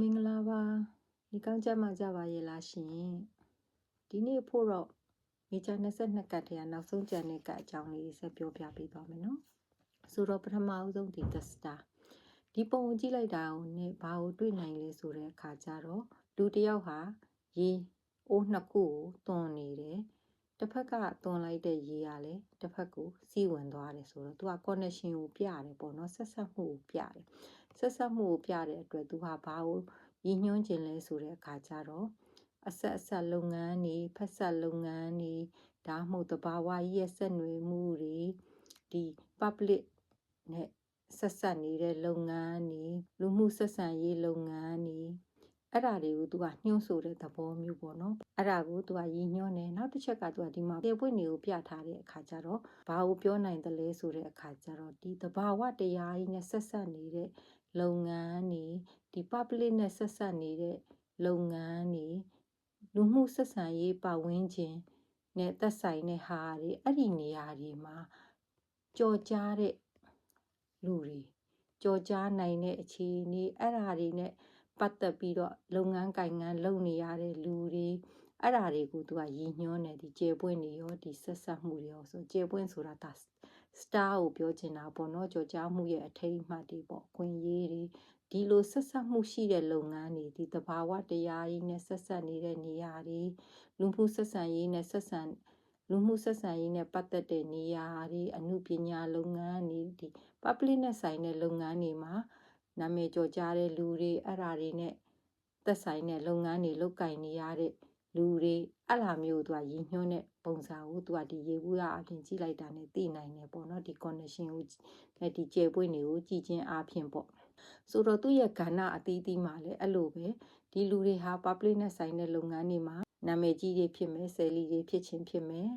မင်္ဂလာပါဒီကောင်းကြမှာကြပါရဲ့လားရှင်ဒီနေ့ဖို့တော့မေချာ22ကတ်ထဲကနောက်ဆုံးကြံတဲ့ကတ်အကြောင်းလေးဆက်ပြောပြပေးသွားမယ်နော်ဆိုတော့ပထမအဆုံးဒီ the star ဒီပုံကိုကြည့်လိုက်တာကိုねဘာကိုတွေ့နိုင်လဲဆိုတဲ့အခါကျတော့လူတစ်ယောက်ဟာရေအိုးနှစ်ခုကိုတွန်းနေတယ် တစ်ဖက်ကတွန်းလိုက်တဲ့ရေကလည်းတစ်ဖက်ကိုစီးဝင်သွားတယ်ဆိုတော့သူက connection ကိုပြတယ်ပေါ့နော်ဆက်ဆက်မှုကိုပြတယ်ဆက်ဆက်မှုကိုပြတဲ့အတွက်သူဟာဘာကိုရည်ညွှန်းခြင်းလဲဆိုတဲ့အခါကျတော့အဆက်အဆက်လုပ်ငန်းတွေဖက်ဆက်လုပ်ငန်းတွေဒါမှမဟုတ်တဘာဝကြီးရဲ့ဆက်နွယ်မှုတွေဒီ public နဲ့ဆက်ဆက်နေတဲ့လုပ်ငန်းတွေလူမှုဆက်ဆံရေးလုပ်ငန်းတွေ အဲ့ဒါတွေကိုသူကညှို့ဆိုတဲ့သဘောမျိုးပေါ့နော်အဲ့ဒါကိုသူကရည်ညွှန်းတယ်နောက်တစ်ချက်ကသူကဒီမှာပြေပွင့်တွေကိုပြထားတဲ့အခါကျတော့ဘာကိုပြောနိုင်တယ်လဲဆိုတဲ့အခါကျတော့ဒီသဘာဝတရားကြီးနဲ့ဆက်ဆက်နေတဲ့လုပ်ငန်းတွေဒီ public နဲ့ဆက်ဆက်နေတဲ့လုပ်ငန်းတွေလူမှုဆက်ဆံရေးပတ်ဝန်းကျင်နဲ့သက်ဆိုင်တဲ့ဟာတွေအဲ့ဒီနေရာတွေမှာကြော်ကြားတဲ့လူတွေကြော်ကြားနိုင်တဲ့အခြေအနေအဲ့ဓာတွေနဲ့ ပတ်သက်ပြီးတော့လုပ်ငန်းကိုင်ငန်းလုပ်နေရတဲ့လူတွေအဲ့ဓာတွေကိုသူကရည်ညွှန်းတယ်ဒီကျေပွင့်တွေရောဒီဆက်ဆက်မှုတွေရောဆိုကျေပွင့်ဆိုတာဒါ star ကိုပြောချင်တာပေါ့နော်ကြော်ကြားမှုရဲ့အထိတ်အမှတ်တွေပေါ့ခွင့်ရေးတွေဒီလိုဆက်ဆက်မှုရှိတဲ့လုပ်ငန်းတွေဒီတဘာဝတရားကြီးနဲ့ဆက်ဆက်နေတဲ့နေရာတွေလူမှုဆက်ဆံရေးနဲ့ဆက်ဆံလူမှုဆက်ဆံရေးနဲ့ပတ်သက်တဲ့နေရာတွေအမှုပညာလုပ်ငန်းတွေဒီ public နဲ့ဆိုင်တဲ့လုပ်ငန်းတွေမှာ နာမည်ကျော်ကြားတဲ့လူတွေအဲ့ဓာတွေနဲ့သက်ဆိုင်တဲ့လုပ်ငန်းတွေလုပ်ကင်နေရတဲ့လူတွေအဲ့လိုမျိုးသူကရည်ညွှန်းတဲ့ပုံစံကိုသူကဒီရေဘူးရအပြင်ကြည့်လိုက်တာနဲ့သိနိုင်တယ်ပေါ့နော်ဒီ connection ကိုနဲ့ဒီကျေပွင့်တွေကိုကြည်ချင်းအပြင်ပေါ့ဆိုတော့သူ့ရဲ့ကဏ္ဍအသီးသီးမှာလည်းအဲ့လိုပဲဒီလူတွေဟာ public နဲ့ဆိုင်တဲ့လုပ်ငန်းတွေမှာနာမည်ကြီးတွေဖြစ်မယ်ဆယ်လီတွေဖြစ်ချင်းဖြစ်မယ်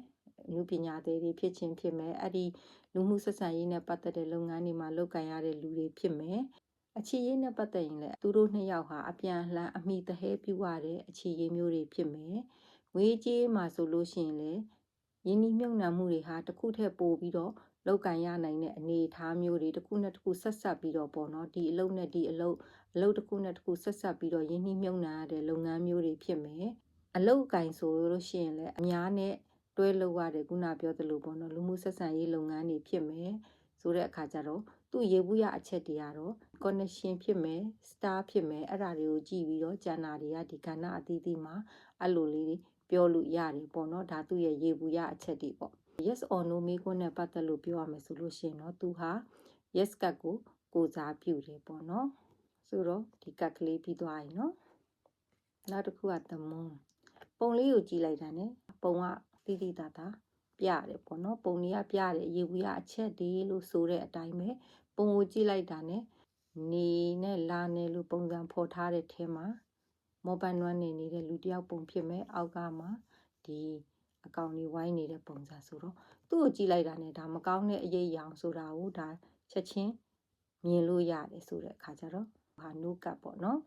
အမှုပညာတွေဖြစ်ချင်းဖြစ်မယ်အဲ့ဒီလူမှုဆက်ဆံရေးနဲ့ပတ်သက်တဲ့လုပ်ငန်းတွေမှာလုပ်ကင်ရတဲ့လူတွေဖြစ်မယ် အခြေရေးနဲ့ပတ်သက်ရင်လည်းသူတို့နှစ်ယောက်ဟာအပြန်အလှန်အမိတဟဲပြုရတဲ့အခြေရေးမျိုးတွေဖြစ်မယ်။ငွေကြေးမှာဆိုလို့ရှိရင်လည်းယင်းနှမြုံနှံမှုတွေဟာတစ်ခုထက်ပိုပြီးတော့လောက်ကန်ရနိုင်တဲ့အနေအထားမျိုးတွေတစ်ခုနဲ့တစ်ခုဆက်ဆက်ပြီးတော့ပေါ့နော်ဒီအလုပ်နဲ့ဒီအလုပ်အလုပ်တစ်ခုနဲ့တစ်ခုဆက်ဆက်ပြီးတော့ယင်းနှမြုံနှံရတဲ့လုပ်ငန်းမျိုးတွေဖြစ်မယ်။အလုပ်ကင်ဆိုလို့ရှိရင်လည်းအများနဲ့တွဲလုပ်ရတဲ့ခုနပြောသလိုပေါ့နော်လူမှုဆက်ဆံရေးလုပ်ငန်းတွေဖြစ်မယ်ဆိုတဲ့အခါကျတော့ သူ့ရေဘူးရအချက်တွေကတော့ connection ဖြစ်မယ် star ဖြစ်မယ်အဲ့ဒါတွေကိုကြည့်ပြီးတော့ကျန်တာတွေကဒီကဏ္ဍအသီးသီးမှာအဲ့လိုလေးတွေပြောလို့ရတယ်ပေါ့နော်ဒါသူ့ရဲ့ရေဘူးရအချက်တွေပေါ့ yes or no မေးခွန်းနဲ့ပတ်သက်လို့ပြောရမယ်ဆိုလို့ရှိရင်တော့သူဟာ yes ကတ်ကိုကိုစားပြုတယ်ပေါ့နော်ဆိုတော့ဒီကတ်ကလေးပြီးသွားပြီနော်နောက်တစ်ခုကသမွန်းပုံလေးကိုကြည့်လိုက်တာ ਨੇ ပုံကတိတိတသာ ပြတယ်ပေါ့နော်ပုံလေးကပြတယ်ရေဘူးရအချက်ဒီလို့ဆိုတဲ့အတိုင်းပဲပုံကိုကြည့်လိုက်တာ ਨੇ နေနဲ့လာနဲ့လို့ပုံစံဖော်ထားတဲ့ထဲမှာမောပန်နွမ်းနေနေတဲ့လူတယောက်ပုံဖြစ်မဲ့အောက်ကမှဒီအကောင်လေးဝိုင်းနေတဲ့ပုံစံဆိုတော့သူ့ကိုကြည့်လိုက်တာ ਨੇ ဒါမကောင်းတဲ့အရေးအယောင်ဆိုတာကိုဒါချက်ချင်းမြင်လို့ရတယ်ဆိုတဲ့အခါကျတော့ဟာနိုးကပ်ပေါ့နော်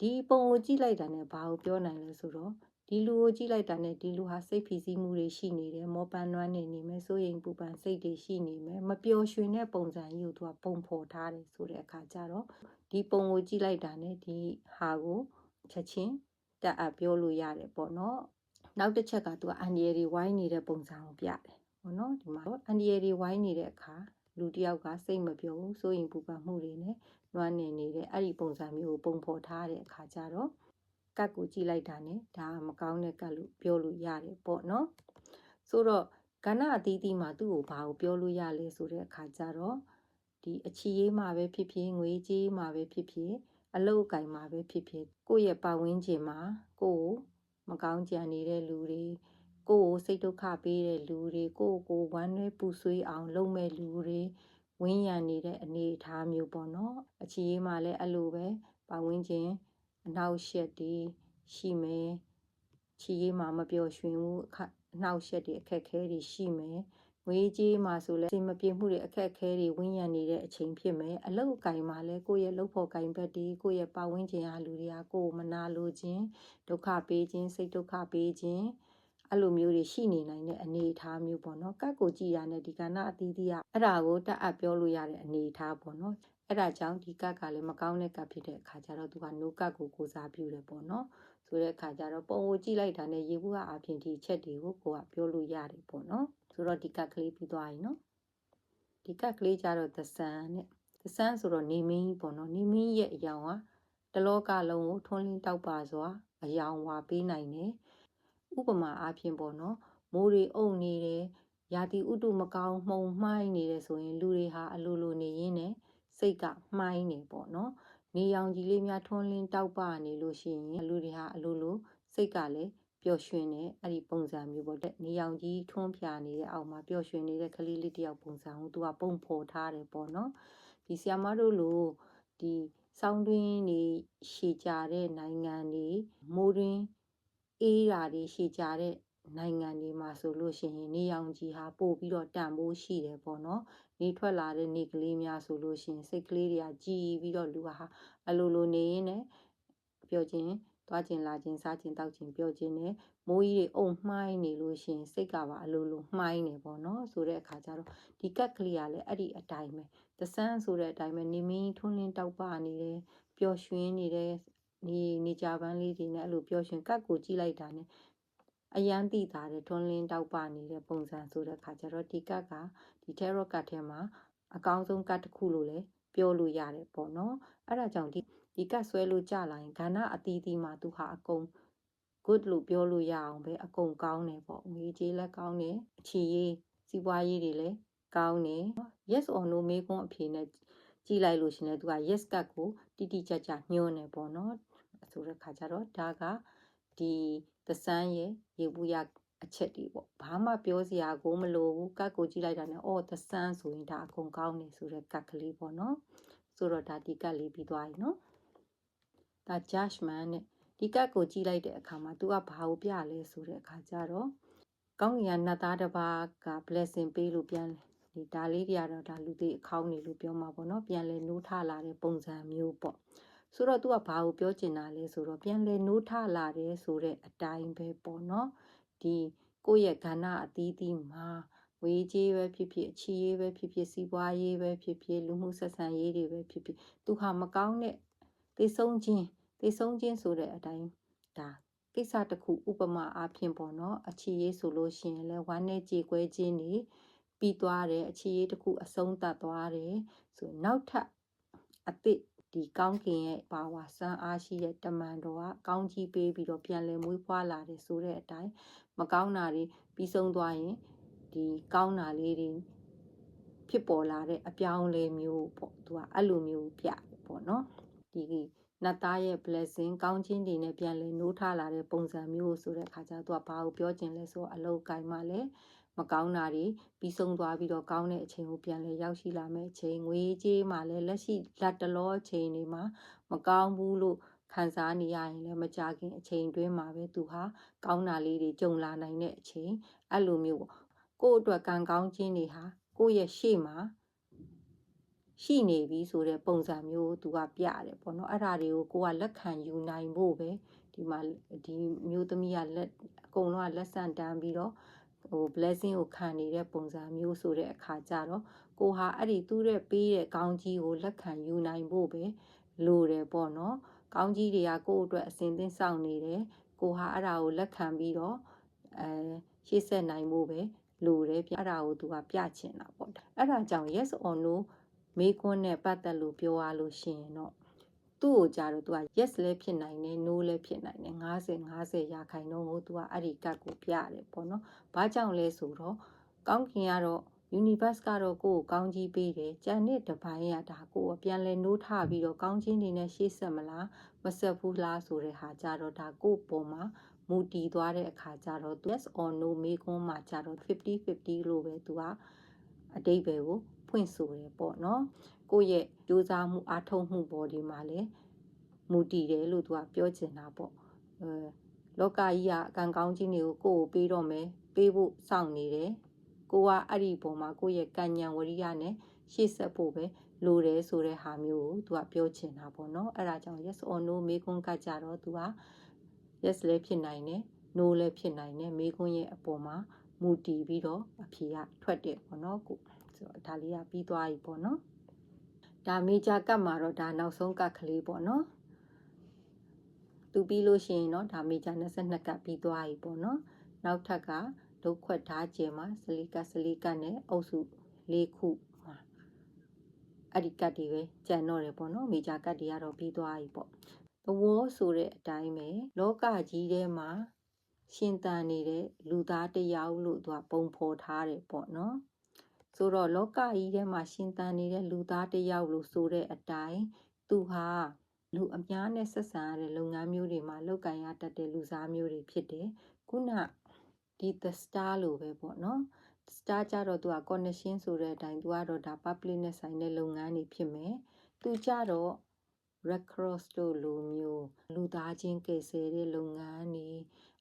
ဒီပုံကိုကြည့်လိုက်တာ ਨੇ ဘာကိုပြောနိုင်လဲဆိုတော့ ဒီလူကိုကြည့်လိုက်တာနဲ့ဒီလူဟာစိတ်ဖိစီးမှုတွေရှိနေတယ်မောပန်းနွမ်းနေနေမယ်စိုးရိမ်ပူပန်စိတ်တွေရှိနေမယ်မပျော်ရွှင်တဲ့ပုံစံကြီးကိုသူကပုံဖော်ထားတယ်ဆိုတဲ့အခါကျတော့ဒီပုံကိုကြည့်လိုက်တာနဲ့ဒီဟာကိုချက်ချင်းတက်အပ်ပြောလို့ရတယ်ပေါ့နော်နောက်တစ်ချက်ကသူကအန်ဒီရယ်ဝိုင်းနေတဲ့ပုံစံကိုပြတယ်ပေါ့နော်ဒီမှာအန်ဒီရယ်ဝိုင်းနေတဲ့အခါလူတယောက်ကစိတ်မပြောဘူးစိုးရင်ပူပန်မှုတွေနဲ့နွမ်းနေနေတဲ့အဲ့ဒီပုံစံမျိုးကိုပုံဖော်ထားတဲ့အခါကျတော့ ကတ်ကိုကြည့်လိုက်တာ ਨੇ ဒါမကောင်းတဲ့ကတ်လို့ပြောလို့ရတယ်ပေါ့နော်ဆိုတော့ကဏ္ဍအသီးသီးမှာသူ့ကိုဘာကိုပြောလို့ရလဲဆိုတဲ့အခါကျတော့ဒီအချီရေးမှာပဲဖြစ်ဖြစ်ငွေကြေးမှာပဲဖြစ်ဖြစ်အလုတ်အကင်မှာပဲဖြစ်ဖြစ်ကိုယ့်ရဲ့ပတ်ဝန်းကျင်မှာကိုယ်မကောင်းကြံနေတဲ့လူတွေကိုယ်ကိုစိတ်ဒုက္ခပေးတဲ့လူတွေကိုယ့်ကိုဝမ်းနည်းပူဆွေးအောင် လုပ်မဲ့လူတွေဝင်းရံနေတဲ့အနေအထားမျိုးပေါ့နော်အချီရေးမှာလည်းအဲ့လိုပဲပတ်ဝန်းကျင် အနောက်ရှက်တွေရှိမယ်ချီရေးမှာမပျော်ရွှင်ဘူးအနောက်ရှက်တွေအခက်ခဲတွေရှိမယ်ငွေကြေးမှာဆိုလဲအချိန်မပြေမှုတွေအခက်အခဲတွေဝန်းရံနေတဲ့အချိန်ဖြစ်မယ်အလုတ်အကင်မှာလဲကိုယ့်ရဲ့လှုပ်ဖို့ကင်ဘက်တွေကိုယ့်ရဲ့ပတ်ဝန်းကျင်အားလူတွေကကိုယ်မနာလိုခြင်းဒုက္ခပေးခြင်းစိတ်ဒုက္ခပေးခြင်းအဲ့လိုမျိုးတွေရှိနေနိုင်တဲ့အနေအထားမျိုးပေါ့နော်ကတ်ကိုကြည်ရတဲ့ဒီကဏ္ဍအသီးသီးကအဲ့ဒါကိုတက်အပ်ပြောလို့ရတဲ့အနေအထားပေါ့နော် အဲ့ဒါကြောင့်ဒီကတ်ကလည်းမကောင်းတဲ့ကတ်ဖြစ်တဲ့အခါကျတော့သူက no ကတ်ကိုကိုစားပြုတယ်ပေါ့နော်ဆိုတဲ့အခါကျတော့ပုံကိုကြည့်လိုက်တာနဲ့ရေဘူးကအပြင်ဒီချက်တွေကိုကိုကပြောလို့ရတယ်ပေါ့နော်ဆိုတော့ဒီကတ်ကလေးပြီးသွားပြီနော်ဒီကတ်ကလေးကျတော့ the sun နဲ့ the sun ဆိုတော့နေမင်းကြီးပေါ့နော်နေမင်းရဲ့အယောင်ကတလောကလုံးကိုထွန်းလင်းတောက်ပါစွာအယောင်ဝါပေးနိုင်တယ်ဥပမာအားဖြင့်ပေါ့နော်မိုးတွေအုပ်နေတယ်ရာသီဥတုမကောင်းမှုံမှိုင်းနေတယ်ဆိုရင်လူတွေဟာအလိုလိုနေရင်းနဲ့ စိတ်ကမှိုင်းနေပေါ့နော်နေရောင်ကြီးလေးများထွန်းလင်းတောက်ပနေလို့ရှိရင်လူတွေဟာအလိုလိုစိတ်ကလည်းပျော်ရွှင်တဲ့အဲ့ဒီပုံစံမျိုးပေါ့တဲ့နေရောင်ကြီးထွန်းဖြာနေတဲ့အောက်မှာပျော်ရွှင်နေတဲ့ကလေးလေးတယောက်ပုံစံကိုသူကပုံဖော်ထားတယ်ပေါ့နော်ဒီဆီယမတို့လိုဒီစောင်းတွင်းနေရှည်ကြတဲ့နိုင်ငံတွေမိုးတွင်းအေးရာတွေရှည်ကြတဲ့ နိုင်ငံတွေမှာဆိုလို့ရှိရင်နေရောင်ကြီးဟာပို့ပြီးတော့တန်ဖိုးရှိတယ်ပေါ့နော်နေထွက်လာတဲ့နေကလေးများဆိုလို့ရှိရင်စိတ်ကလေးတွေကကြည်ပြီးတော့လူဟာအလိုလိုနေရင်းနဲ့ပြောခြင်းသွားခြင်းလာခြင်းစားခြင်းတောက်ခြင်းပြောခြင်းနဲ့မိုးကြီးတွေအုံမှိုင်းနေလို့ရှိရင်စိတ်ကပါအလိုလိုမှိုင်းနေပေါ့နော်ဆိုတဲ့အခါကျတော့ဒီကက်ကလေးကလည်းအဲ့ဒီအတိုင်းပဲတဆန်းဆိုတဲ့အတိုင်းပဲနေမင်းထွန်းလင်းတောက်ပနေတယ်ပျော်ရွှင်နေတယ်နေနေကြပန်းလေးတွေနဲ့အဲ့လိုပျော်ရွှင်ကတ်ကိုကြည့်လိုက်တာနဲ့ အရန်တိတာတဲ့ထွန်းလင်းတောက်ပနေတဲ့ပုံစံဆိုတဲ့အခါကျတော့ဒီကတ်ကဒီ tarot ကတ်ထဲမှာအကောင်းဆုံးကတ်တစ်ခုလို့လည်းပြောလို့ရတယ်ပေါ့နော်အဲ့ဒါကြောင့်ဒီဒီကတ်ဆွဲလို့ကြလာရင်ခန္ဓာအသီးသီးမှာသူဟာအကုန် good လို့ပြောလို့ရအောင်ပဲအကုန်ကောင်းတယ်ပေါ့ငွေကြေးလည်းကောင်းတယ်အချီရေးစီးပွားရေးတွေလည်းကောင်းတယ် yes or no မေးခွန်းအဖြေနဲ့ကြည့်လိုက်လို့ရှင်လေသူက yes ကတ်ကိုတိတိကျကျညွှန်းတယ်ပေါ့နော်ဆိုတဲ့ခါကျတော့ဒါက ဒီသစမ်းရဲ့ရေဘူးရအချက်တွေပေါ့ဘာမှပြောစရာကိုမလိုဘူးကတ်ကိုကြည့်လိုက်တာနဲ့အော်သစမ်းဆိုရင်ဒါအကုန်ကောင်းတယ်ဆိုတဲ့ကတ်ကလေးပေါ့နော်ဆိုတော့ဒါဒီကတ်လေးပြီးသွားပြီနော်ဒါ judgment နဲ့ဒီကတ်ကိုကြည့်လိုက်တဲ့အခါမှာ तू ကဘာကိုပြလဲဆိုတဲ့အခါကျတော့ကောင်းကင်ကနတ်သားတစ်ပါးက blessing ပေးလို့ပြန်ဒီဒါလေးတွေကတော့ဒါလူသေးအခေါင်းနေလို့ပြောမှာပေါ့နော်ပြန်လဲနိုးထလာတဲ့ပုံစံမျိုးပေါ့ ဆိုတော့ तू ကဘာကိုပြောချင်တာလဲဆိုတော့ပြန်လဲနိုးထလာတယ်ဆိုတဲ့အတိုင်းပဲပေါ့နော်ဒီကိုယ့်ရဲ့ကဏ္ဍအသီးသီးမှာဝေးကြီးပဲဖြစ်ဖြစ်အချီရေးပဲဖြစ်ဖြစ်စီးပွားရေးပဲဖြစ်ဖြစ်လူမှုဆက်ဆံရေးတွေပဲဖြစ်ဖြစ်သူဟာမကောင်းတဲ့သိဆုံးခြင်းသိဆုံးခြင်းဆိုတဲ့အတိုင်းဒါကိစ္စတစ်ခုဥပမာအားဖြင့်ပေါ့နော်အချီရေးဆိုလို့ရှိရင်လဲဝမ်းနဲ့ကြေကွဲခြင်းတွေပြီးသွားတယ်အချီရေးတစ်ခုအဆုံးသတ်သွားတယ်ဆိုနောက်ထပ်အသစ် ဒီကောင်းကင်ရဲ့ပါဝါစံအားရှိတဲ့တမန်တော်ကကောင်းကြီးပေးပြီးတော့ပြန်လည်မွေးဖွားလာတယ်ဆိုတဲ့အတိုင်းမကောင်းတာတွေပြီးဆုံးသွားရင်ဒီကောင်းတာလေးတွေဖြစ်ပေါ်လာတဲ့အပြောင်းလဲမျိုးပေါ့သူကအဲ့လိုမျိုးပြပေါ့နော်ဒီနတ်သားရဲ့ blessing ကောင်းခြင်းတွေနဲ့ပြန်လဲနိုးထလာတဲ့ပုံစံမျိုးဆိုတဲ့အခါကျတော့သူကဘာကိုပြောခြင်းလဲဆိုတော့အလောက်ကိုင်းမှလည်း မကောင်းတာတွေပြီးဆုံးသွားပြီးတော့ကောင်းတဲ့အချိန်ကိုပြန်လဲရောက်ရှိလာမယ့်အချိန်ငွေကြေးမှလည်းလက်ရှိလက်တလောအချိန်တွေမှာမကောင်းဘူးလို့ခံစားနေရရင်လည်းမကြခင်အချိန်တွင်းမှာပဲသူဟာကောင်းတာလေးတွေကြုံလာနိုင်တဲ့အချိန်အဲ့လိုမျိုးပေါ့ကိုယ့်အတွက်ကံကောင်းခြင်းတွေဟာကိုယ့်ရဲ့ရှေ့မှာရှိနေပြီဆိုတဲ့ပုံစံမျိုးသူကပြတယ်ပေါ့နော်အဲ့ဒါတွေကိုကိုကလက်ခံယူနိုင်ဖို့ပဲဒီမှာဒီမျိုးသမီးကလက်အကုန်လုံးကလက်ဆန့်တန်းပြီးတော့ ဟို blessing ကိုခံနေတဲ့ပုံစံမျိုးဆိုတဲ့အခါကျတော့ကိုဟာအဲ့ဒီသူ့ရဲ့ပေးတဲ့ကောင်းကြီးကိုလက်ခံယူနိုင်ဖို့ပဲလိုတယ်ပေါ့နော်ကောင်းကြီးတွေကကိုယ့်အတွက်အစဉ်သင်းဆောင်နေတယ်ကိုဟာအဲ့ဒါကိုလက်ခံပြီးတော့အဲရှေ့ဆက်နိုင်ဖို့ပဲလိုတယ်ပြအဲ့ဒါကိုသူကပြချင်တာပေါ့အဲ့ဒါကြောင့် yes or no မေးခွန်းနဲ့ပတ်သက်လို့ပြောရလို့ရှိရင်တော့ သူ့ကိုကြတော့ तू က yes လည်းဖြစ်နိုင်တယ် no လည်းဖြစ်နိုင်တယ်50 50ရာခိုင်နှုန်းကို तू ကအဲ့ဒီကတ်ကိုပြရတယ်ပေါ့နော်။ဘာကြောင့်လဲဆိုတော့ကောင်းကင်ကတော့ universe ကတော့ကိုယ့်ကိုကောင်းကြီးပေးတယ်။ကြံတဲ့တပိုင်းကဒါကိုယ်ပြန်လဲနိုးထပြီးတော့ကောင်းခြင်းတွေနဲ့ရှေ့ဆက်မလားမဆက်ဘူးလားဆိုတဲ့ဟာကြတော့ဒါကိုယ့်ပုံမှာမူတည်သွားတဲ့အခါကျတော့ yes or no မေးခွန်းမှာကြတော့50 50လို့ပဲ तू ကအတိတ်ပဲကို ဖွင့်ဆိုတယ်ပေါ့နော်ကိုယ့်ရဲ့ကြိုးစားမှုအားထုတ်မှုပေါ်ဒီမှာလည်းမူတည်တယ်လို့သူကပြောချင်တာပေါ့အဲလောကကြီးကအကံကောင်းခြင်းတွေကိုကိုယ့်ကိုပေးတော့မယ်ပေးဖို့စောင့်နေတယ်ကိုကအဲ့ဒီပုံမှာကိုယ့်ရဲ့ကံဉဏ်ဝရိယနဲ့ရှေ့ဆက်ဖို့ပဲလိုတယ်ဆိုတဲ့ဟာမျိုးကိုသူကပြောချင်တာပေါ့နော်အဲ့ဒါကြောင့် yes or no မေးခွန်းကကြတော့သူက yes လည်းဖြစ်နိုင်တယ် no လည်းဖြစ်နိုင်တယ်မေးခွန်းရဲ့အပေါ်မှာမူတည်ပြီးတော့အဖြေကထွက်တယ်ပေါ့နော်ကို ဆိုတော့ဒါလေးကပြီးသွားပြီပေါ့နော်ဒါမေဂျာကတ်မှာတော့ဒါနောက်ဆုံးကတ်ကလေးပေါ့နော်သူပြီးလို့ရှိရင်တော့ဒါမေဂျာ22ကတ်ပြီးသွားပြီပေါ့နော်နောက်ထပ်ကဒုခွက်ထားခြင်းမှာစလီကတ်စလီကတ်နဲ့အုပ်စု၄ခုမှာအဲ့ဒီကတ်တွေပဲကြံတော့တယ်ပေါ့နော်မေဂျာကတ်တွေကတော့ပြီးသွားပြီပေါ့သဝေါ်ဆိုတဲ့အတိုင်းပဲလောကကြီးထဲမှာရှင်သန်နေတဲ့လူသားတယောက်လို့သူကပုံဖော်ထားတယ်ပေါ့နော် ဆိုတော့လောကကြီးထဲမှာရှင်တန်နေတဲ့လူသားတစ်ယောက်လို့ဆိုတဲ့အတိုင်းသူဟာလူအများနဲ့ဆက်ဆံရတဲ့လုပ်ငန်းမျိုးတွေမှာလောက်ကင်ရတတ်တဲ့လူစားမျိုးတွေဖြစ်တယ်ခုနဒီ the star လို့ပဲပေါ့နော် star ကြတော့သူက connection ဆိုတဲ့အတိုင်းသူကတော့ဒါ public နဲ့ဆိုင်တဲ့လုပ်ငန်းတွေဖြစ်မယ်သူကြတော့ red cross တို့လိုမျိုးလူသားချင်းကယ်ဆယ်တဲ့လုပ်ငန်းတွေ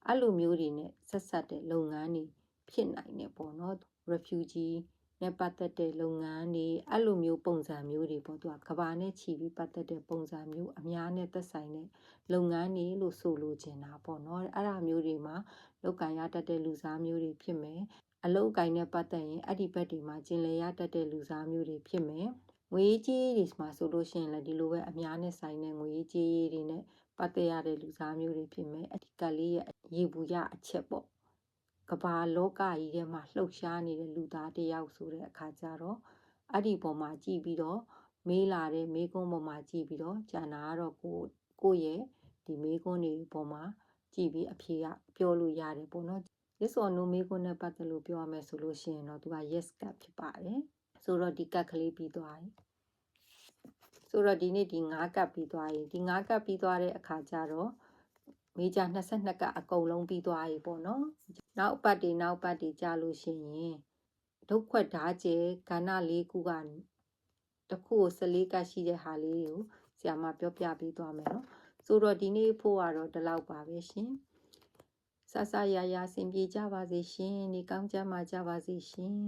အဲ့လိုမျိုးတွေနဲ့ဆက်ဆက်တဲ့လုပ်ငန်းတွေဖြစ်နိုင်တယ်ပေါ့နော် refugee နဲ့ပတ်သက်တဲ့လုပ်ငန်းတွေအဲ့လိုမျိုးပုံစံမျိုးတွေပေါ့သူကကဘာနဲ့ချီပြီးပတ်သက်တဲ့ပုံစံမျိုးအများနဲ့သက်ဆိုင်တဲ့လုပ်ငန်းတွေလို့ဆိုလိုချင်တာပေါ့နော်အဲ့ဒါမျိုးတွေမှာလောက်ကင်ရတတ်တဲ့လူစားမျိုးတွေဖြစ်မယ်အလုတ်ကင်နဲ့ပတ်သက်ရင်အဲ့ဒီဘက်တွေမှာကျင်လည်ရတတ်တဲ့လူစားမျိုးတွေဖြစ်မယ်ငွေကြေးတွေမှာဆိုလို့ရှိရင်လည်းဒီလိုပဲအများနဲ့ဆိုင်တဲ့ငွေကြေးတွေနဲ့ပတ်သက်ရတဲ့လူစားမျိုးတွေဖြစ်မယ်အဒီကလေးရဲ့ရေဘူးရအချက်ပေါ့ ကဘာလောကကြီးထဲမှာလှုပ်ရှားနေတဲ့လူသားတစ်ယောက်ဆိုတဲ့အခါကျတော့အဲ့ဒီပုံမှာကြည့်ပြီးတော့မေးလာတဲ့မေးခွန်းပေါ်မှာကြည့်ပြီးတော့ကျန်တာကတော့ကိုကိုရဲ့ဒီမေးခွန်းတွေပေါ်မှာကြည့်ပြီးအဖြေကပြောလို့ရတယ်ပေါ့နော် yes or no မေးခွန်းနဲ့ပတ်သက်လို့ပြောရမယ်ဆိုလို့ရှိရင်တော့သူက yes ကဖြစ်ပါတယ်ဆိုတော့ဒီကတ်ကလေးပြီးသွားပြီဆိုတော့ဒီနေ့ဒီ9ကတ်ပြီးသွားရင်ဒီ9ကတ်ပြီးသွားတဲ့အခါကျတော့မေဂျာ22ကအကုန်လုံးပြီးသွားပြီပေါ့နော် နောက်ပတ်တွေနောက်ပတ်တွေကြာလို့ရှိရင်ဒုတ်ခွက်ဓာကျဲကဏ္ဍ၄ခုကတခုကို14ကတ်ရှိတဲ့ဟာလေးကိုဆရာမပြောပြပေးသွားမယ်နော်ဆိုတော့ဒီနေ့ဖို့ကတော့ဒီလောက်ပါပဲရှင်ဆဆရရအဆင်ပြေကြပါစေရှင်ဒီကောင်းကြမှာကြပါစေရှင်